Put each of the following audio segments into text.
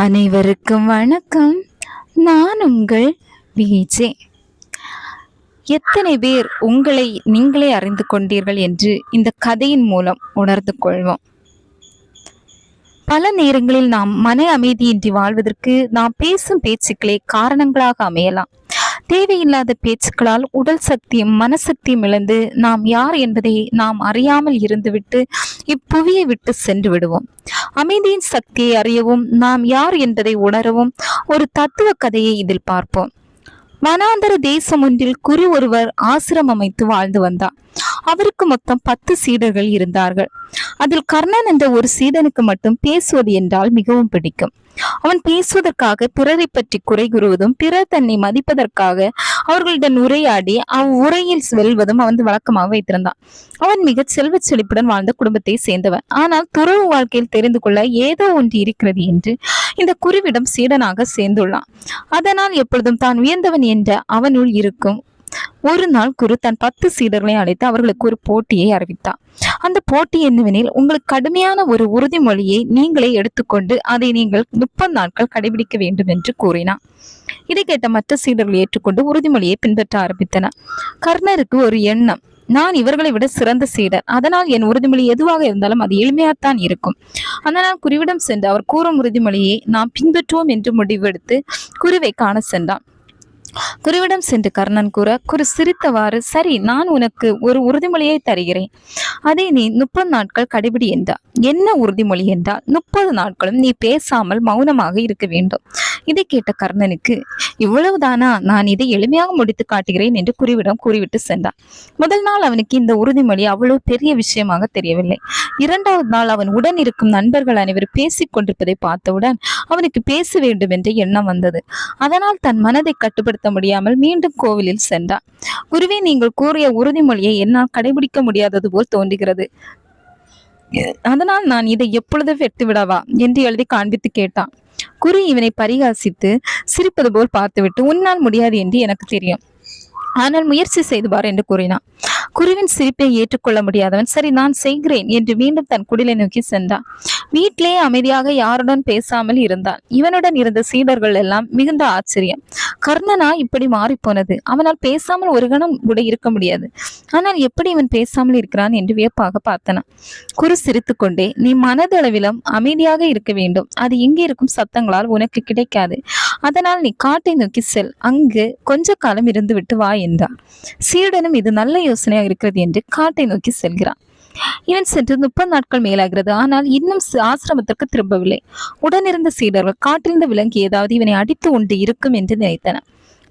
அனைவருக்கும் வணக்கம். நான் உங்கள் விஜே. எத்தனை பேர் உங்களை நீங்களே அறிந்து கொண்டீர்கள் என்று இந்த கதையின் மூலம் உணர்ந்து கொள்வோம். பல நேரங்களில் நாம் மன அமைதியின்றி வாழ்வதற்கு நாம் பேசும் பேச்சுக்களே காரணங்களாக அமையலாம். தேவையில்லாத பேச்சுக்களால் உடல் சக்தியும் மனசக்தியும் இழந்து நாம் யார் என்பதை நாம் அறியாமல் இருந்துவிட்டு இப்புவியை விட்டு சென்று விடுவோம். அமைதியின் சக்தியை அறியவும் நாம் யார் என்பதை உணரவும் ஒரு தத்துவ கதையை இதில் பார்ப்போம். வனாந்தர தேசம் ஒன்றில் குரு ஒருவர் ஆசிரம் அமைத்து வாழ்ந்து வந்தார். அவருக்கு மொத்தம் பத்து சீடர்கள் இருந்தார்கள். அதில் கர்ணன் என்ற ஒரு சீடனுக்கு மட்டும் பேசுவது என்றால் மிகவும் பிடிக்கும். அவன் பேசுவதற்காக பிறரை பற்றி குறை கூறுவதும் பிறர் தன்னை மதிப்பதற்காக அவர்களிடம் உரையாடி அவ்வுரையில் வெல்வதும் அவன் வழக்கமாக வைத்திருந்தான். அவன் மிக செல்வ செழிப்புடன் வாழ்ந்த குடும்பத்தை சேர்ந்தவன். ஆனால் துறவு வாழ்க்கையில் தெரிந்து கொள்ள ஏதோ ஒன்று இருக்கிறது என்று இந்த குருவிடம் சீடனாக சேர்ந்துள்ளான். அதனால் எப்பொழுதும் தான் உயர்ந்தவன் என்ற அவனுள் இருக்கும் ஒரு நாள் குரு தன் பத்து சீடர்களை அழைத்து அவர்களுக்கு ஒரு போட்டியை அறிவித்தார். அந்த போட்டி என்னவெனில் உங்களுக்கு கடுமையான ஒரு உறுதிமொழியை நீங்களே எடுத்துக்கொண்டு அதை நீங்கள் முப்பது நாட்கள் கடைபிடிக்க வேண்டும் என்று கூறினார். இதை கேட்ட மற்ற சீடர்கள் ஏற்றுக்கொண்டு உறுதிமொழியை பின்பற்ற ஆரம்பித்தனர். கர்ணருக்கு ஒரு எண்ணம் நான் இவர்களை விட சிறந்த சீடர். அதனால் என் உறுதிமொழி எதுவாக இருந்தாலும் அது எளிமையாகத்தான் இருக்கும். அதனால் குருவிடம் சென்று அவர் கூறும் உறுதிமொழியை நாம் பின்பற்றுவோம் என்று முடிவெடுத்து குருவை காண சென்றான். குருவிடம் சென்று கர்ணன் கூற குரு சிரித்தவாறு. சரி நான் உனக்கு ஒரு உறுதிமொழியை தருகிறேன். அதை நீ முப்பது நாட்கள் கடைபிடி என்றார். என்ன உறுதிமொழி என்றால் முப்பது நாட்களும் நீ பேசாமல் மௌனமாக இருக்க வேண்டும். இதை கேட்ட கர்ணனுக்கு இவ்வளவுதானா? நான் இதை எளிமையாக முடித்து காட்டுகிறேன் என்று குருவிடம் கூறிவிட்டு சென்றான். முதல் நாள் அவனுக்கு இந்த உறுதிமொழி அவ்வளவு பெரிய விஷயமாக தெரியவில்லை. இரண்டாவது நாள் அவன் உடன் இருக்கும் நண்பர்கள் அனைவரும் பேசிக் கொண்டிருப்பதை பார்த்தவுடன் அவனுக்கு பேச வேண்டும் என்ற எண்ணம் வந்தது. அதனால் தன் மனதை கட்டுப்படுத்த முடியாமல் மீண்டும் கோவிலில் சென்றான். குருவே நீங்கள் கூறிய உறுதிமொழியை என்னால் கடைபிடிக்க முடியாதது போல் தோன்றுகிறது. அதனால் நான் இதை எப்பொழுது வெட்டு விடவா? என்று எழுதி காண்பித்து கேட்டான். குரு இவனை பரிகாசித்து சிரிப்பது போல் பார்த்துவிட்டு உன்னால் முடியாது என்று எனக்கு தெரியும். ஆனால் முயற்சி செய்து பார் என்று கூறினான். குருவின் சிரிப்பை ஏற்றுக்கொள்ள முடியாதவன். சரி நான் செய்கிறேன் என்று மீண்டும் தன் குடிலை நோக்கி சென்றான். வீட்டிலே அமைதியாக யாருடன் பேசாமல் இருந்தான். இவனுடன் இருந்த சீடர்கள் எல்லாம் மிகுந்த ஆச்சரியம். கர்ணனா இப்படி மாறிப்போனது. அவனால் பேசாமல் ஒரு கணம் கூட இருக்க முடியாது. ஆனால் எப்படி இவன் பேசாமல் இருக்கிறான் என்று வியப்பாக பார்த்தனான். குரு சிரித்துக்கொண்டே நீ மனதளவிலும் அமைதியாக இருக்க வேண்டும். அது இங்கே இருக்கும் சத்தங்களால் உனக்கு கிடைக்காது. அதனால் நீ காட்டை நோக்கி செல். அங்கு கொஞ்ச காலம் இருந்து விட்டு வா என்றார் சீடனும் இது நல்ல யோசனையாக இருக்கிறது என்று காட்டை நோக்கி செல்கிறான். இவன் சென்று முப்பது நாட்கள் மேலாகிறது. ஆனால் இன்னும் ஆசிரமத்திற்கு திரும்பவில்லை. உடனிருந்த சீடர்கள் காட்டிலிருந்து விலங்கி ஏதாவது இவனை அடித்து உண்டு இருக்கும் என்று நினைத்தன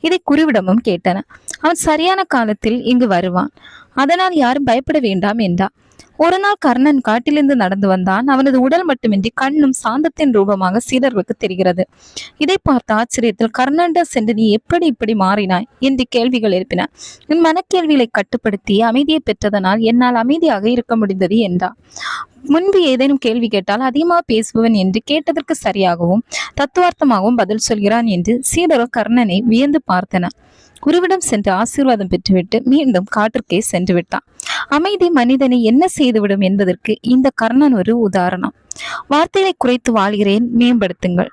இதை குருவிடமும் கேட்டன. அவன் சரியான காலத்தில் இங்கு வருவான். அதனால் யாரும் பயப்பட வேண்டாம் என்றார் ஒரு நாள் கர்ணன் காட்டிலிருந்து நடந்து வந்தான். அவனது உடல் மட்டுமின்றி கண்ணும் சாந்தத்தின் ரூபமாக சீடர்களுக்கு தெரிகிறது. இதை பார்த்த ஆச்சரியத்தில் கர்ணன்ட சென்று நீ எப்படி இப்படி மாறினாய்? என்று கேள்விகள் எழுப்பின. என் மனக்கேள்விகளை கட்டுப்படுத்தி அமைதியை பெற்றதனால் என்னால் அமைதியாக இருக்க முடிந்தது என்றார் முன்பு ஏதேனும் கேள்வி கேட்டால் அதிகமாக பேசுபவன் என்று கேட்டதற்கு சரியாகவும் தத்துவார்த்தமாகவும் பதில் சொல்கிறான் என்று சீடர்கள் கர்ணனை வியந்து பார்த்தனர். குருவிடம் சென்று ஆசீர்வாதம் பெற்றுவிட்டு மீண்டும் காட்டிற்கே சென்று விட்டான். அமைதி மனிதனை என்ன செய்துவிடும் என்பதற்கு இந்த கர்ணன் ஒரு உதாரணம். வார்த்தைகளை குறைத்து வாழ்கிறேன் மேம்படுத்துங்கள்.